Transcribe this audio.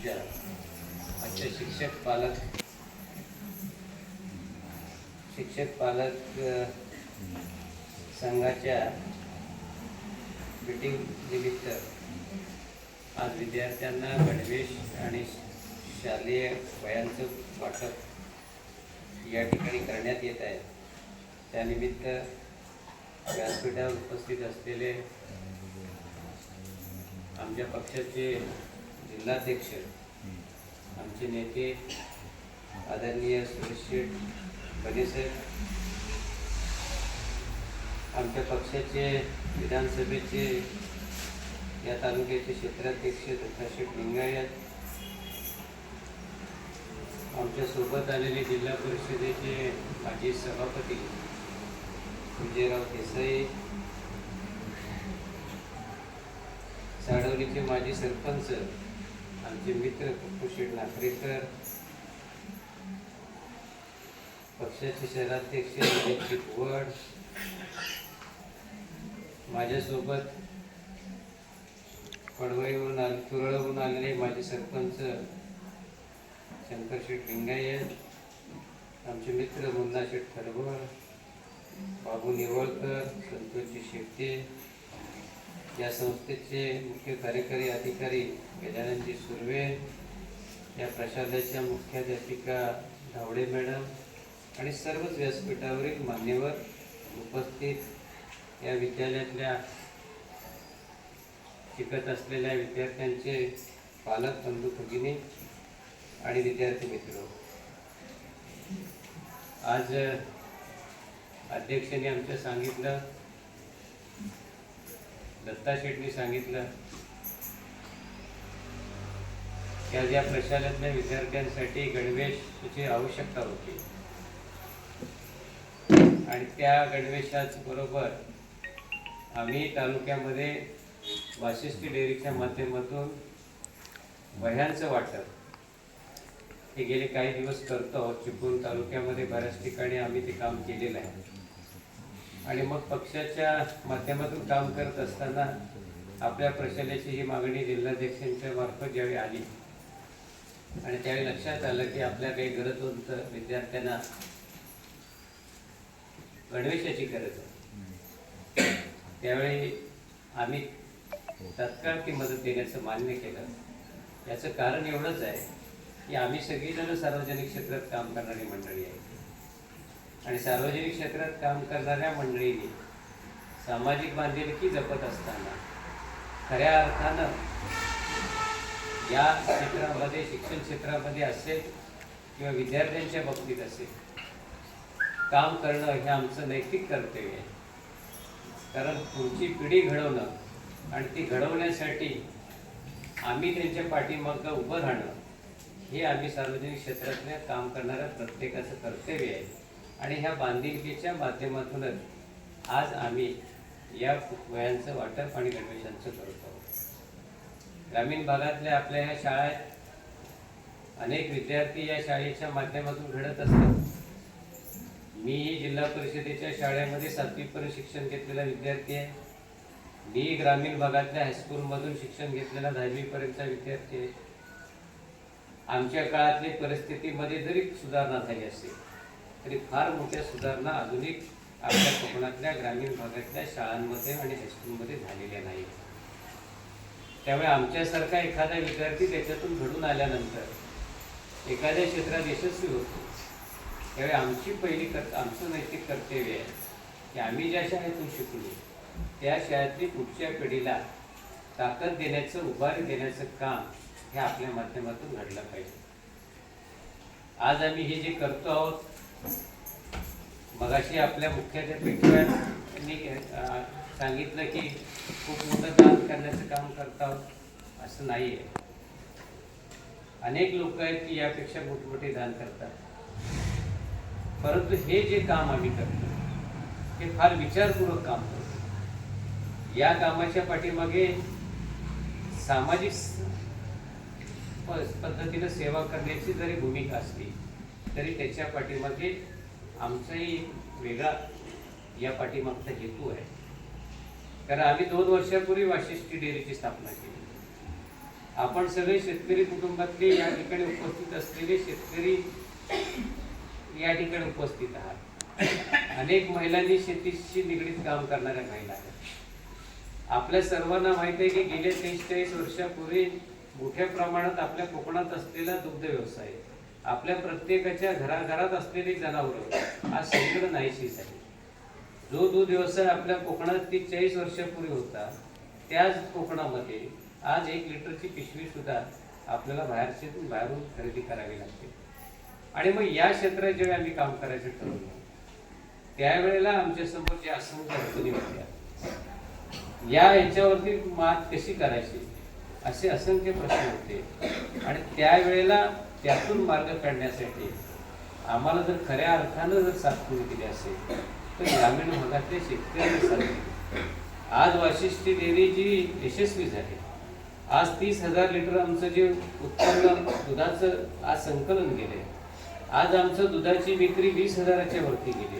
आमच्या आजच्या शिक्षक पालक. शिक्षक पालक संघाच्या मीटिंग निमित्त आज विद्यार्थ्यांना गणवेश आणि शालेय वयांचं वाटप या ठिकाणी करण्यात येत आहे. त्यानिमित्त व्यासपीठावर उपस्थित असलेले आमच्या पक्षाचे जिल्हाध्यक्ष आमचे नेते आदरणीय सुरेश शेठ बनेसर आमच्या पक्षाचे विधानसभेचे या तालुक्याचे क्षेत्राध्यक्ष दत्ताशेठ लिंगायत आमच्यासोबत आलेले जिल्हा परिषदेचे माजी सभापती विजयराव देसाई साडवलीचे माजी सरपंच आमचे मित्र पप्पू शेठ नाकरेकर पक्षाचे शहराध्यक्ष विजयजी भुवड माझ्यासोबत पडवळीवरून आले तुरळवरून आलेले माझे सरपंच शंकर शेठ लिंगायत आमचे मित्र मुन्नाशेठ खडबळ बाबू निवळकर संतोषजी शेट्टे या संस्थेचे मुख्य कार्यकारी अधिकारी गजाननजी सुर्वे या प्रशालेच्या मुख्याध्यापिका धावडे मॅडम आणि सर्वच व्यासपीठावरील मान्यवर उपस्थित या विद्यालयातल्या शिकत असलेल्या विद्यार्थ्यांचे पालक बंधू भगिनी आणि विद्यार्थी मित्र. आज अध्यक्षांनी आमच्या सांगितलं दत्ता शेटनी सांगितलं त्या ज्या या विद्यार्थ्यांसाठी गणवेशाची आवश्यकता होती. आणि त्या गणवेशाच बरोबर आम्ही तालुक्यामध्ये वाशिष्ठी डेअरीच्या माध्यमातून वह्यांचं वाटप हे गेले काही दिवस करतो. चिपळूण तालुक्यामध्ये बऱ्याच ठिकाणी आम्ही ते काम केलेलं आहे. आणि मग पक्षाच्या माध्यमातून काम करत असताना आपल्या प्रशालेची ही मागणी जिल्हाध्यक्षांच्या मार्फत ज्यावेळी आली आणि त्यावेळी लक्षात आलं की आपल्या काही गरजवंत विद्यार्थ्यांना गणवेशाची गरज आहे. त्यावेळी आम्ही तत्काळ ती मदत देण्याचं मान्य केलं. याचं कारण एवढंच आहे की आम्ही सगळीजण सार्वजनिक क्षेत्रात काम करणारी मंडळी आहे आणि सार्वजनिक क्षेत्रात काम करणाऱ्या मंडळींनी सामाजिक बांधिलकी जपत असताना खऱ्या अर्थानं या क्षेत्रामध्ये शिक्षण क्षेत्रामध्ये असेल किंवा विद्यार्थ्यांच्या बाबतीत असेल काम करणं हे आमचं नैतिक कर्तव्य आहे. कारण पुढची पिढी घडवणं आणि ती घडवण्यासाठी आम्ही त्यांच्या पाठीमागं उभं राहणं हे आम्ही सार्वजनिक क्षेत्रातल्या काम करणाऱ्या प्रत्येकाचं कर्तव्य आहे. आणि ह्या बांधिलकीच्या माध्यमातूनच आज आम्ही या वयांचं वाटप आणि गणवेशांचं करत आहोत. ग्रामीण भागातल्या आपल्या ह्या शाळा अनेक विद्यार्थी या शाळेच्या माध्यमातून घडत असतात. मी जिल्हा परिषदेच्या शाळेमध्ये सातवीपर्यंत शिक्षण घेतलेला विद्यार्थी आहे. मी ग्रामीण भागातल्या हायस्कूलमधून शिक्षण घेतलेला दहावीपर्यंतचा विद्यार्थी आहे. आमच्या काळातली परिस्थितीमध्ये जरी सुधारणा झाली असेल तरी फार मोठ्या सुधारणा आधुनिक आपल्या कोकणातल्या ग्रामीण भागातल्या शाळांमध्ये आणि हायस्कूलमध्ये झालेल्या नाही त्यामुळे आमच्यासारखा एखादा विद्यार्थी त्याच्यातून घडून आल्यानंतर एखाद्या क्षेत्रात यशस्वी होतो. त्यावेळी आमची पहिली कर्त आमचं नैतिक कर्तव्य आहे की आम्ही ज्या शाळेतून शिकलो त्या शाळेतली पुढच्या पिढीला ताकद देण्याचं उभारी देण्याचं काम हे आपल्या माध्यमातून घडलं पाहिजे. आज आम्ही हे जे करतो आहोत मगाशी आपल्या मुख्याध्यापिकांनी अं, सांगितलं की खूप मोठं दान करण्याचं काम करत आहोत असं नाही आहे अनेक लोक आहेत की यापेक्षा मोठमोठे दान करतात. परंतु हे जे काम आम्ही करतो हे फार विचारपूर्वक काम करतो. या कामाच्या पाठीमागे सामाजिक पद्धतीनं सेवा करण्याची जरी भूमिका असली तरी त्याच्या पाठीमागे आमचाही वेगळा या पाठीमागचा हेतू आहे. कारण आम्ही दोन वर्षापूर्वी वाशिष्ठी डेअरीची स्थापना केली. आपण सगळे शेतकरी कुटुंबातले या ठिकाणी उपस्थित असलेले शेतकरी या ठिकाणी उपस्थित आहात. अनेक महिलांनी शेतीशी निगडीत काम करणाऱ्या महिला आहेत. आपल्या सर्वांना माहीत आहे की गेल्या तेवीस चाळीस वर्षापूर्वी मोठ्या प्रमाणात आपल्या कोकणात असलेला दुग्ध व्यवसाय आपल्या प्रत्येकाच्या घराघरात असलेली जनावरं आज सगळं नाहीशी झाली जो दूध व्यवसाय आपल्या कोकणात ती चाळीस वर्षापूर्वी होता त्याच कोकणामध्ये आज एक लिटरची पिशवी सुद्धा आपल्याला बाहेरचे बाहेरून खरेदी करावी लागते. आणि मग या क्षेत्रात जेव्हा आम्ही काम करायचं ठरवलं त्यावेळेला आमच्यासमोर असंख्य अडचणी होत्या. या याच्यावरती मात कशी करायची? असे असंख्य प्रश्न होते. आणि त्यावेळेला त्यातून मार्ग काढण्यासाठी आम्हाला जर खऱ्या अर्थानं जर सातपुरी दिली असेल तर ग्रामीण भागातल्या शेतकऱ्यांनी साथ आज वाशिष्ठी डेअरी जी यशस्वी झाली. आज तीस हजार लिटर आमचं जे उत्पन्न दुधाचं आज संकलन गेले आज आमचं दुधाची विक्री वीस हजाराच्या वरती गेली.